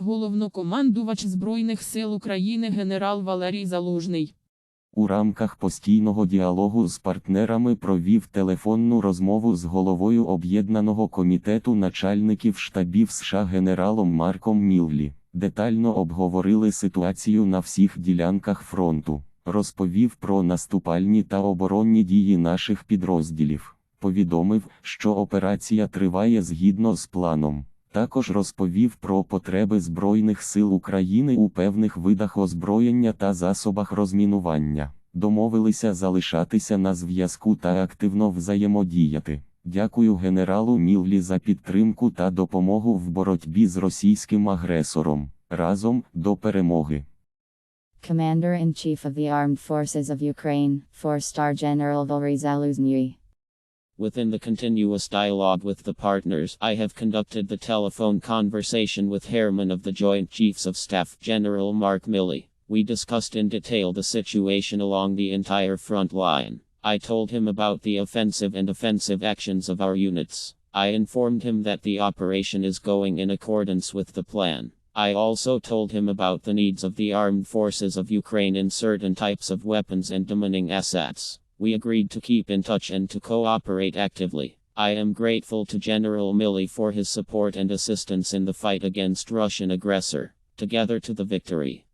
Головнокомандувач Збройних сил України генерал Валерій Залужний. У рамках постійного діалогу з партнерами провів телефонну розмову з головою Об'єднаного комітету начальників штабів США генералом Марком Міллі. Детально обговорили ситуацію на всіх ділянках фронту. Розповів про наступальні та оборонні дії наших підрозділів. Повідомив, що операція триває згідно з планом. Також розповів про потреби Збройних сил України у певних видах озброєння та засобах розмінування. Домовилися залишатися на зв'язку та активно взаємодіяти. Дякую генералу Міллі за підтримку та допомогу в боротьбі з російським агресором. Разом до перемоги. Commander-in-Chief of the Armed Forces of Ukraine, 4-star General Valery Zaluzny. Within the continuous dialogue with the partners, I have conducted the telephone conversation with Chairman of the Joint Chiefs of Staff, General Mark Milley. We discussed in detail the situation along the entire front line. I told him about the offensive and defensive actions of our units. I informed him that the operation is going in accordance with the plan. I also told him about the needs of the armed forces of Ukraine in certain types of weapons and demanding assets. We agreed to keep in touch and to cooperate actively. I am grateful to General Milley for his support and assistance in the fight against Russian aggressor. Together to the victory.